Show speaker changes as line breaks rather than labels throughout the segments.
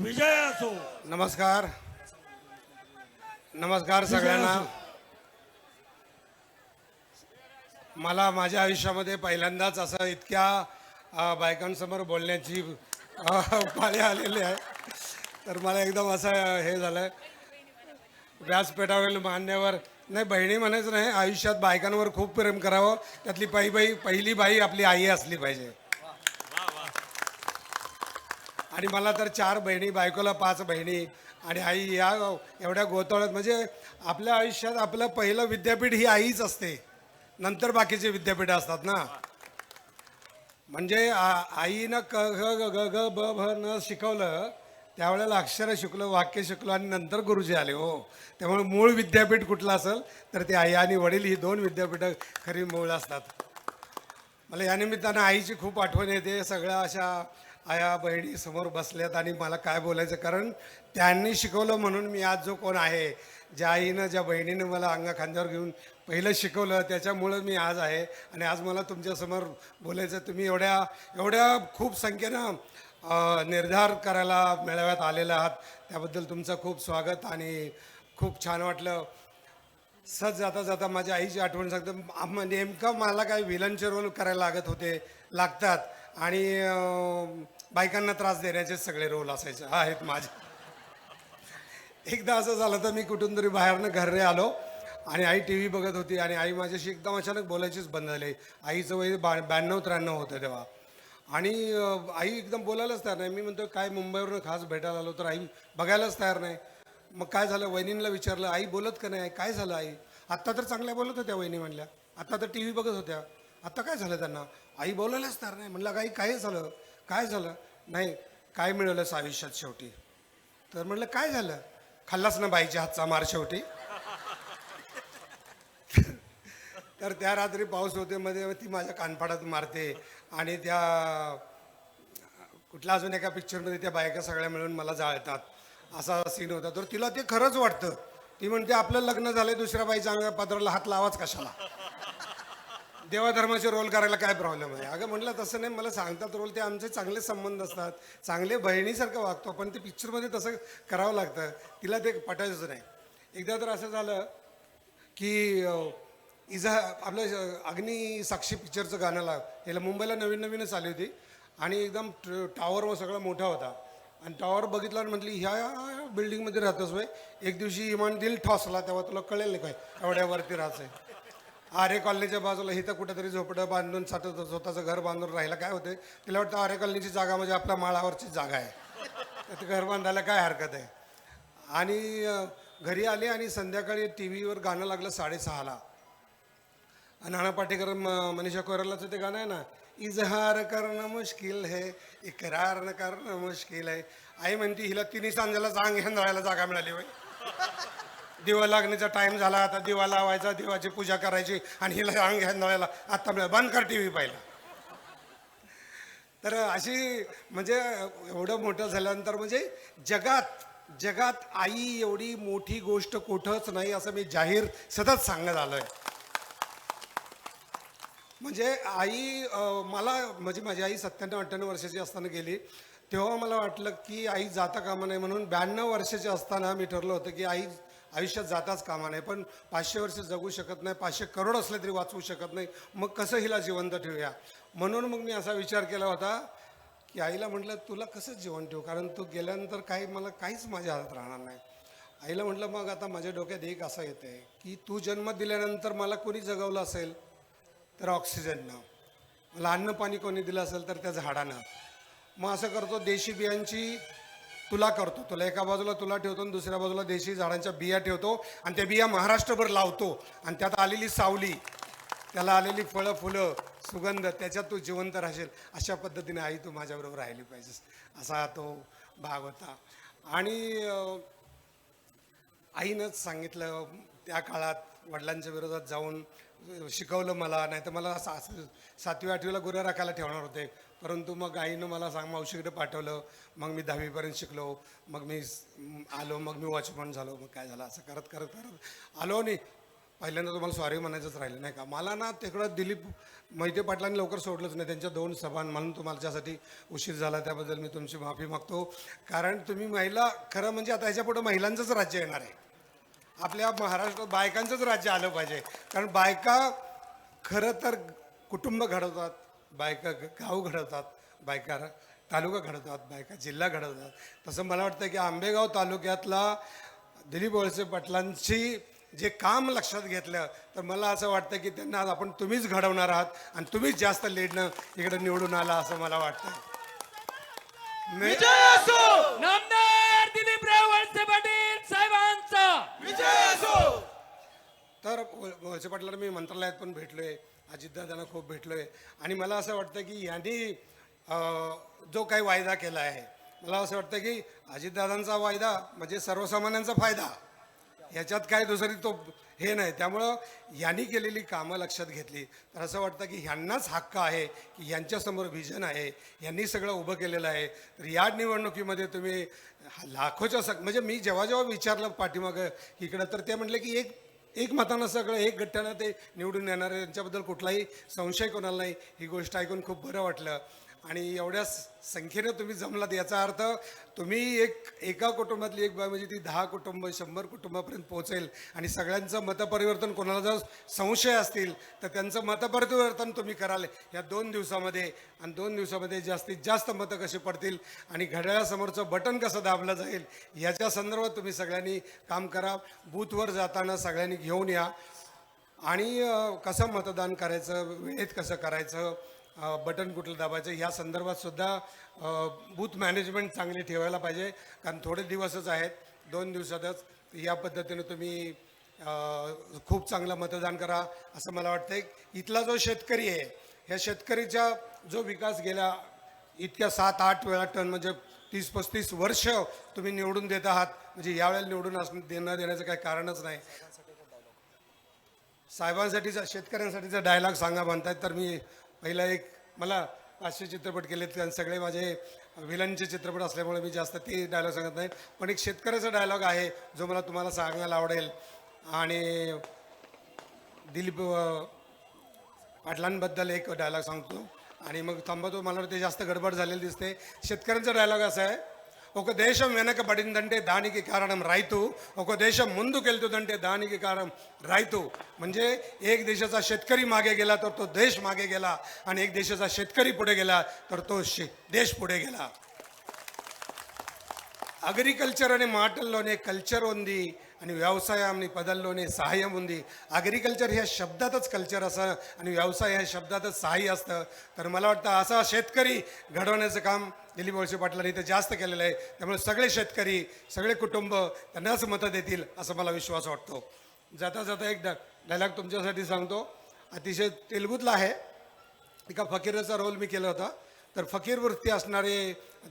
विजय असो.
नमस्कार. नमस्कार सगळ्यांना. मला माझ्या आयुष्यामध्ये पहिल्यांदाच असं इतक्या बायकांसमोर बोलण्याची पाळी आलेली आहे तर मला एकदम असं हे झालं व्यासपीठावरील मान्यवर नाही बहिणी म्हणायचं नाही आयुष्यात बायकांवर खूप प्रेम करावं. त्यातली बाई पहिली बाई आपली आई असली पाहिजे. आणि मला तर चार बहिणी बायकोला पाच बहिणी आणि आई या एवढ्या गोतळत म्हणजे आपल्या आयुष्यात आपलं पहिलं विद्यापीठ ही आईच असते. नंतर बाकीचे विद्यापीठ असतात ना. म्हणजे आईनं क ग ग ग ग ब भ न शिकवलं त्यावेळेला अक्षरं शिकलो वाक्य शिकलो आणि नंतर गुरुजी आले हो. त्यामुळे मूळ विद्यापीठ कुठलं असेल तर ते आई आणि वडील ही दोन विद्यापीठं खरी मूळ असतात. मला या निमित्तानं आईची खूप आठवण येते सगळ्या अशा आया बहिणी समोर बसल्यात आणि मला काय बोलायचं? कारण त्यांनी शिकवलं म्हणून मी आज जो कोण आहे ज्या आईनं ज्या बहिणीनं मला अंगा खांद्यावर घेऊन पहिलं शिकवलं त्याच्यामुळं मी आज आहे. आणि आज मला तुमच्यासमोर बोलायचं तुम्ही एवढ्या एवढ्या खूप संख्येनं निर्धार करायला मेळाव्यात आलेला आहात. त्याबद्दल तुमचं खूप स्वागत आणि खूप छान वाटलं. सज जाता जाता माझ्या आईची आठवण सांगतं. नेमकं मला काय विलनचे रोल करायला लागत होते लागतात. आणि बायकांना त्रास देण्याचे सगळे रोल असायचे. आहेत माझे. एकदा असं झालं तर मी कुठून तरी बाहेरनं घरे आलो आणि आई टी व्ही बघत होती आणि आई माझ्याशी एकदम अचानक बोलायचीच बंद झाली. आईचं वय बा ब्याण्णव त्र्याण्णव होतं तेव्हा. आणि आई एकदम बोलायलाच तयार नाही. मी म्हणतो काय मुंबईवरून खास भेटायला आलो तर आई बघायलाच तयार नाही. मग काय झालं? वहिनींना विचारलं आई बोलत का नाही? काय झालं आई? आत्ता तर चांगल्या बोलत होत्या वहिनी म्हणल्या. आत्ता तर टी व्ही बघत होत्या. आता काय झालं त्यांना? आई बोलायलाच तयार नाही. म्हणलं आई काय झालं? काय झालं? नाही काय मिळवलंस आयुष्यात शेवटी? तर म्हटलं काय झालं? खाल्लाच ना बाईच्या हातचा मार शेवटी? तर त्या रात्री पाऊस होते मध्ये ती माझ्या कानफाडात मारते आणि त्या कुठल्या अजून एका पिक्चरमध्ये त्या बायका सगळ्या मिळून मला जाळतात. असा सीन होता. तर तिला ते खरंच वाटतं. ती म्हणते आपलं लग्न झालंय दुसऱ्या बाईच्या अंगा पदराला हात लावाच कशाला? देवाधर्माचे रोल करायला काय प्रॉब्लेम आहे? अगं म्हटलं तसं नाही. मला सांगतात रोल ते आमचे चांगले संबंध असतात. चांगले बहिणीसारखं वागतो. पण ते पिक्चरमध्ये तसं करावं लागतं. तिला ते पटायचंच नाही. एकदा तर असं झालं की इजा आपलं अग्नी साक्षी पिक्चरचं गाणं लाग याला मुंबईला नवीन नवीनच आली होती. आणि एकदम ट- टॉवर सगळा मोठा होता. आणि टॉवर बघितला आणि म्हटली ह्या बिल्डिंगमध्ये राहतोस वय एक दिवशी इमान दिल ठॉसला तेव्हा तुला कळेल नाही काय. एवढ्यावरती राहायचं आहे आरे कॉलनीच्या बाजूला इथं कुठेतरी झोपडं बांधून साठ स्वतःचं घर बांधून राहिलं काय होते तिला वाटतं आरे कॉलनीची जागा म्हणजे आपल्या माळावरची जागा आहे. तर ते घर बांधायला काय हरकत आहे? आणि घरी आले आणि संध्याकाळी टी व्हीवर गाणं लागलं साडेसहाला. नाना पाटेकर मनीषा कोयरालाचं ते गाणं आहे ना इजहार करणं मुश्किल है इकरार न करणं मुश्किल आहे आई म्हणती हिला तिन्ही सांजाला जांग राहायला जागा मिळाली बाई. दिवा लागण्याचा टाइम झाला आता दिवा लावायचा देवाची पूजा करायची आणि हिला अंग घ्यायला आत्ता मिळालं बंद कर टी व्ही पाहिला. तर अशी म्हणजे एवढं मोठं झाल्यानंतर म्हणजे जगात जगात आई एवढी मोठी गोष्ट कुठंच नाही असं मी जाहीर सतत सांगत आलोय. म्हणजे आई मला म्हणजे माझी आई सत्त्याण्णव अठ्ठ्याण्णव वर्षाची असताना गेली. तेव्हा मला वाटलं की आई जाता कामा नाही म्हणून ब्याण्णव वर्षाची असताना मी ठरलं होतं की आई आयुष्यात जाताच कामा नाही पण पाचशे वर्ष जगू शकत नाही पाचशे करोड असले तरी वाचवू शकत नाही. मग कसं हिला जिवंत ठेवूया? म्हणून मग मी असा विचार केला होता की आईला म्हटलं तुला कसं जीवन ठेवू? कारण तू गेल्यानंतर काही मला काहीच माझ्या हातात राहणार नाही. आईला म्हटलं मग आता माझ्या डोक्यात एक असं येते की तू जन्म दिल्यानंतर मला कोणी जगवलं असेल तर ऑक्सिजननं? मला अन्न पाणी कोणी दिलं असेल तर त्या झाडानं? मग असं करतो देशी बियांची तुला करतो. तुला एका बाजूला तुला ठेवतो आणि दुसऱ्या बाजूला देशी झाडांच्या बिया ठेवतो आणि त्या बिया महाराष्ट्रभर लावतो. आणि त्यात आलेली सावली त्याला आलेली फळं फुलं सुगंध त्याच्यात तू जिवंत राहशील. अशा पद्धतीने आई तू माझ्याबरोबर राहिली पाहिजेस. असा तो भाग होता. आणि आईनंच सांगितलं त्या काळात वडिलांच्या विरोधात जाऊन शिकवलं मला. नाही तर मला सा सातवी आठवीला गुरं राखायला ठेवणार होते. परंतु मग आईनं मला सांग मावशीकडे पाठवलं मग मी दहावीपर्यंत शिकलो मग मी आलो मग मी वॉचमन झालो मग काय झालं असं करत करत करत. आलो आणि पहिल्यांदा तुम्हाला सॉरी म्हणायचंच राहिलं नाही का? मला ना तिकडं दिलीप मैते पाटलांनी लवकर सोडलंच नाही त्यांच्या दोन सभा म्हणून तुम्हाला त्यासाठी उशीर झाला त्याबद्दल मी तुमची माफी मागतो. कारण तुम्ही महिला खरं म्हणजे आता ह्याच्यापुढं महिलांचंच राज्य येणार आहे. आपल्या महाराष्ट्रात बायकांचंच राज्य आलं पाहिजे. कारण बायका खरं तर कुटुंब घडवतात बायका गाव घडवतात बायका तालुका घडवतात बायका जिल्हा घडवतात. तसं मला वाटतं की आंबेगाव तालुक्यातला दिलीप वळसे पाटलांची जे काम लक्षात घेतलं तर मला असं वाटतं की त्यांना आज आपण तुम्हीच घडवणार आहात आणि तुम्हीच जास्त लीडनं इकडे निवडून आला असं मला वाटतं. तर वळसे पाटलांना मी मंत्रालयात पण भेटलोय अजितदादांना खूप भेटलोय. आणि मला असं वाटतं की यांनी जो काही वायदा केला आहे मला असं वाटतं की अजितदादांचा वायदा म्हणजे सर्वसामान्यांचा फायदा. याच्यात काय दुसरी तो हे नाही. त्यामुळं यांनी केलेली कामं लक्षात घेतली. तर असं वाटतं की ह्यांनाच हक्क आहे की यांच्यासमोर व्हिजन आहे यांनी सगळं उभं केलेलं आहे. तर या निवडणुकीमध्ये तुम्ही लाखोच्या सग म्हणजे मी जेव्हा जेव्हा विचारलं पाठीमागं इकडं तर ते म्हटले की एक एक मतानं सगळं एक गट्ट्यानं ते निवडून येणार यांच्याबद्दल कुठलाही संशय कोणाला नाही. ही गोष्ट ऐकून खूप बरं वाटलं. आणि एवढ्या संख्येनं तुम्ही जमलात याचा अर्थ तुम्ही एक एका कुटुंबातली एक बाय म्हणजे ती दहा कुटुंब शंभर कुटुंबापर्यंत पोहोचेल आणि सगळ्यांचं मतपरिवर्तन कोणाला जर संशय असतील तर त्यांचं मतपरिवर्तन तुम्ही कराल. या दोन दिवसामध्ये आणि दोन दिवसामध्ये जास्तीत जास्त मतं कशी पडतील आणि घड्याळासमोरचं बटन कसं दाबलं जाईल याच्या संदर्भात तुम्ही सगळ्यांनी काम करा. बूथवर जाताना सगळ्यांनी घेऊन या. आणि कसं मतदान करायचं वेळेत कसं करायचं बटन कुठलं दाबायचं या संदर्भात सुद्धा बूथ मॅनेजमेंट चांगली ठेवायला पाहिजे कारण थोडे दिवसच आहेत दोन दिवसातच या पद्धतीने तुम्ही खूप चांगलं मतदान करा असं मला वाटतं इथला जो शेतकरी आहे ह्या शेतकरीचा जो विकास गेला इतक्या सात आठ वेळा टन म्हणजे तीस पस्तीस वर्ष तुम्ही निवडून देत आहात म्हणजे यावेळेला निवडून असणं देणं देण्याचं काही कारणच नाही. साहेबांसाठीचा शेतकऱ्यांसाठीचा डायलॉग सांगा म्हणतायत तर मी पहिला एक मला पाचशे चित्रपट केलेत कारण सगळे माझे विलनचे चित्रपट असल्यामुळे मी जास्त ती डायलॉग सांगत नाही. पण एक शेतकऱ्याचा डायलॉग आहे जो मला तुम्हाला सांगायला आवडेल. आणि दिलीप पाटलांबद्दल एक डायलॉग सांगतो. आणि मग थांबतो मला ते जास्त गडबड झालेली दिसते. शेतकऱ्यांचा डायलॉग असा आहे ఒక దేశం వెనకబడిందంటే దానికి కారణం రైతు ఒక देश ముందుకెళ్తుందంటే దానికి కారణం రైతు म्हणजे एक देशाचा शेतकरी मागे गेला तर तो देश मागे गेला आणि एक देशाचा शेतकरी पुढे गेला तर तो शे- देश पुढे गेला అగ్రికల్చర్ అనే మాటల్లోనే కల్చర్ ఉంది आणि వ్యవసాయాన్ని పదాల్లోనే సహాయం ఉంది అగ్రికల్చర్ ह्या शब्दातच कल्चर असं आणि व्यवसाय ह्या शब्दातच सहाय्य असतं तर मला वाटतं असा शेतकरी घडवण्याचं काम दिलीप वळसे पाटलांनी इथं जास्त केलेलं आहे त्यामुळे सगळे शेतकरी सगळे कुटुंब त्यांनाच मतं देतील असं मला विश्वास वाटतो जाता जाता एक डायलॉग तुमच्यासाठी सांगतो अतिशय तेलगुतला आहे एका फकीराचा रोल मी केला होता तर फकीर वृत्ती असणारे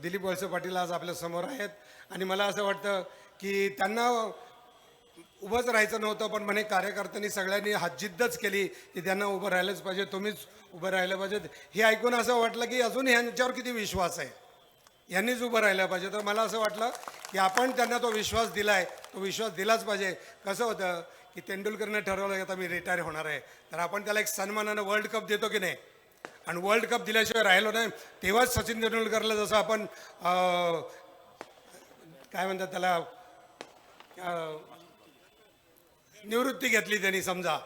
दिलीप वळसे पाटील आज आपल्या समोर आहेत आणि मला असं वाटतं की त्यांना उभंच राहायचं नव्हतं पण म्हणे कार्यकर्त्यांनी सगळ्यांनी हातजिद्दच केली की त्यांना उभं राहिलंच पाहिजे तुम्हीच उभं राहिलं पाहिजे. हे ऐकून असं वाटलं की अजून ह्यांच्यावर किती विश्वास आहे? यांनीच उभं राहिलं पाहिजे. तर मला असं वाटलं की आपण त्यांना तो विश्वास दिलाय तो विश्वास दिलाच पाहिजे. कसं होतं की तेंडुलकरनं ठरवलं की आता मी रिटायर होणार आहे. तर आपण त्याला एक सन्मानानं वर्ल्ड कप देतो की नाही? आणि वर्ल्ड कप दिल्याशिवाय राहिलो नाही. तेव्हाच सचिन तेंडुलकरला जसं आपण काय म्हणतात त्याला निवृत्ती घेतली त्यांनी समजा.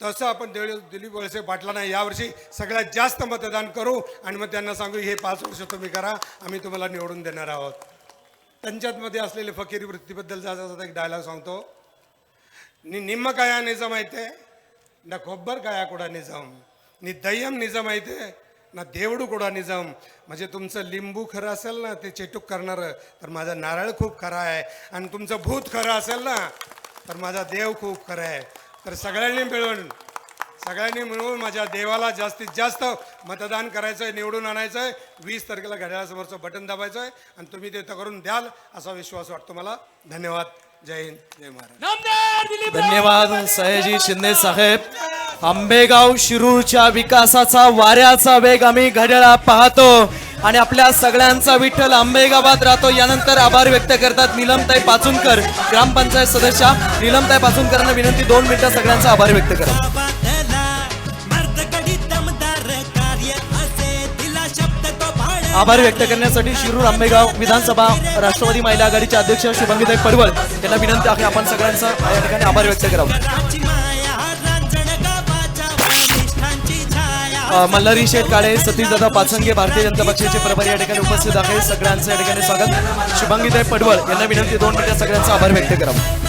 तसं आपण दिलीप वळसे पाटलांना यावर्षी सगळ्यात जास्त मतदान करू आणि मग त्यांना सांगू हे पाच वर्ष तुम्ही करा. आम्ही तुम्हाला निवडून देणार आहोत. त्यांच्यातमध्ये असलेले फकीरी वृत्तीबद्दल जाता एक डायलॉग सांगतो. नि निम्म काया निजम आहे ना खोब्बर काया कुडा निजम. नि दय्यम निजम आहे ना देवडू कुडा निजम. म्हणजे तुमचं लिंबू खरं असेल ना ते चेटूक करणारं तर माझा नारळ खूप खरा आहे. आणि तुमचं भूत खरं असेल ना तर माझा देव खूप खरा आहे. तर सगळ्यांनी मिळून सगळ्यांनी मिळून माझ्या देवाला जास्तीत जास्त मतदान करायचं आहे निवडून आणायचं आहे वीस तारखेला घड्याळासमोरचं बटन दाबायचं आहे आणि तुम्ही ते करून द्याल असा विश्वास वाटतो मला. धन्यवाद. जय हिंद जय महाराज.
धन्यवाद सयाजी शिंदे साहेब. आंबेगाव शिरूरच्या विकासाचा वाऱ्याचा वेग आम्ही घड्याळा पाहतो आणि आपल्या सगळ्यांचा विठ्ठल आंबेगावात राहतो. यानंतर आभार व्यक्त करतात निलमताई पाचुनकर ग्रामपंचायत सदस्या. निलमताई पाचुनकरांना विनंती दोन मिनिटं सगळ्यांचा आभार व्यक्त करा. आभार व्यक्त करण्यासाठी शिरूर आंबेगाव विधानसभा राष्ट्रवादी महिला आघाडीचे अध्यक्ष शुभंगीताई पडवळ यांना विनंती आहे आपण सगळ्यांचा या ठिकाणी आभार व्यक्त करावा. मल्हारी शेठ काळे सतीशदादा पाचंगे भारतीय जनता पक्षाचे प्रभारी या ठिकाणी उपस्थित आहे. सगळ्यांचं या ठिकाणी स्वागत. शुभांगीताई पडवळ यांना विनंती दोन मिनिटं सगळ्यांचा आभार व्यक्त करावा.